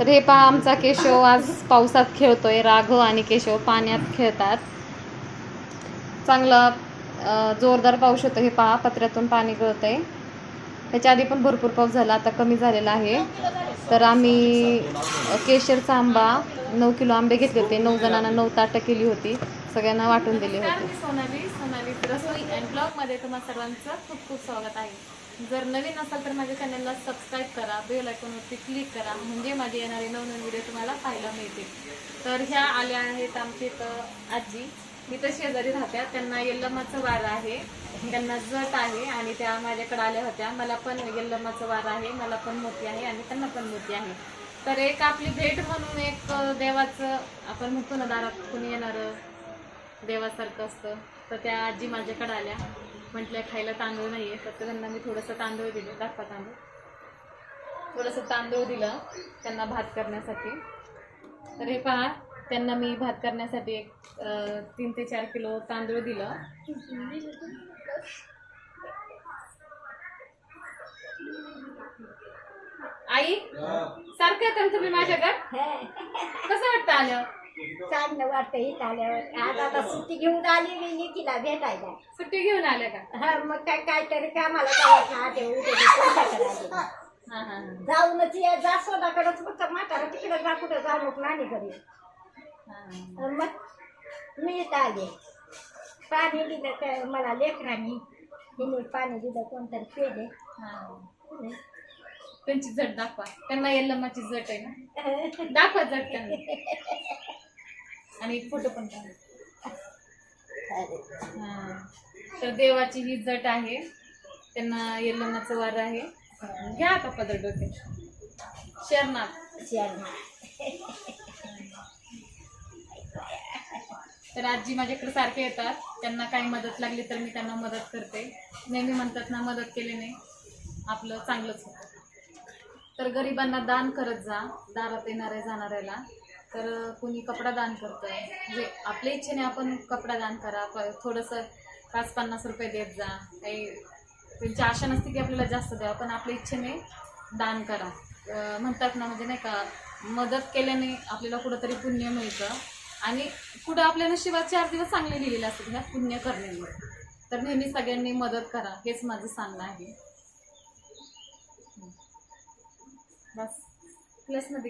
तर हे पहा आमचा केशव आज पावसात खेळतोय राघव आणि केशव पाण्यात खेळतात. चांगला जोरदार पाऊस होतो हे पहा पत्र्यातून पाणी गळतंय. त्याच्या आधी पण भरपूर पाऊस झाला आता कमी झालेला आहे. तर आम्ही केशरचा आंबा नऊ किलो आंबे घेतले होते. नऊ जणांना नऊ ताटं केली होती. सगळ्यांना वाटून दिली होती. सोनाली सोनाली रसोई अँड ब्लॉगमध्ये सर्वांचं खूप खूप स्वागत जर नवीन असाल तर माझ्या चॅनलला सबस्क्राईब करा बेल आयकॉनवरती क्लिक करा म्हणजे माझे येणारे नवनवीन व्हिडिओ तुम्हाला पाहायला मिळतील. तर ह्या आल्या आहेत आमची इथं आजी. मी तर शेजारी राहत्या त्यांना यल्लमाचं वार आहे. त्यांना जट आहे आणि त्या माझ्याकडे आल्या होत्या. मला पण यल्लमाचं वार आहे. मला पण मोती आहे आणि त्यांना पण मोती आहे. तर एक आपली भेट म्हणून एक देवाचं आपण म्हणतो ना दारात कुणी येणारं देवासारखं असतं तर त्या आजी माझ्याकडे आल्या. म्हटल्या खायला तांदूळ नाहीये. तर त्यांना मी थोडंसं तांदूळ दिले दाखवा तांदूळ. थोडंसं तांदूळ दिलं त्यांना भात करण्यासाठी. तर हे पहा त्यांना मी भात करण्यासाठी एक तीन ते चार किलो तांदूळ दिलं. आई सारखं ना तुम्ही माझ्याकडे? कसं वाटतं आलं? चांगलं वाटतं इथं आल्यावर. आज आता सुट्टी घेऊन आली मी निकीला भेटायला. सुट्टी घेऊन आल्या का? हा मग काय काहीतरी कामाला जायचं. आते उद्या आली. हा हा हा. जाऊनच ये जा सोदाकडेच फक्त म्हातारा तिकडे जा कुठे जाऊ नको नाणी घरी. हा. मग मी इथं आले. पाणी दिलं काय मला लेकरांनी. हिने पाणी दिलं कोणतरी पेले. हा. त्यांची जट दाखवा. त्यांना यल्लमाची जट आहे ना. दाखवा जट त्यांना. आणि एक फोटो पण हा. तर देवाची ही जट आहे. त्यांना यल्लमाचं वार आहे. घ्या आता पदर डोक्यात. शरणात तर आजी माझ्याकडे सारखे येतात. त्यांना काही मदत लागली तर मी त्यांना मदत करते. नेहमी म्हणतात ना मदत केल्याने आपलं चांगलंच होतं. तर गरिबांना दान करत जा. दारात येणाऱ्या जाणाऱ्याला. तर कुणी कपडा दान करतंय. म्हणजे आपल्या इच्छेने आपण कपडा दान करा प- थोडंसं पाच पन्नास रुपये देत जा. काही त्यांची आशा नसते की आपल्याला जास्त द्यावं पण आपल्या इच्छेने दान करा. म्हणतात ना म्हणजे नाही का मदत केल्याने आपल्याला कुठंतरी पुण्य मिळतं. आणि पुढं आपल्या नशिबात चार दिवस चांगले लिहिलेले असतात ह्या पुण्य करण्यामुळे. तर नेहमी सगळ्यांनी मदत करा हेच माझं सांगणं आहे. बस. प्लसमध्ये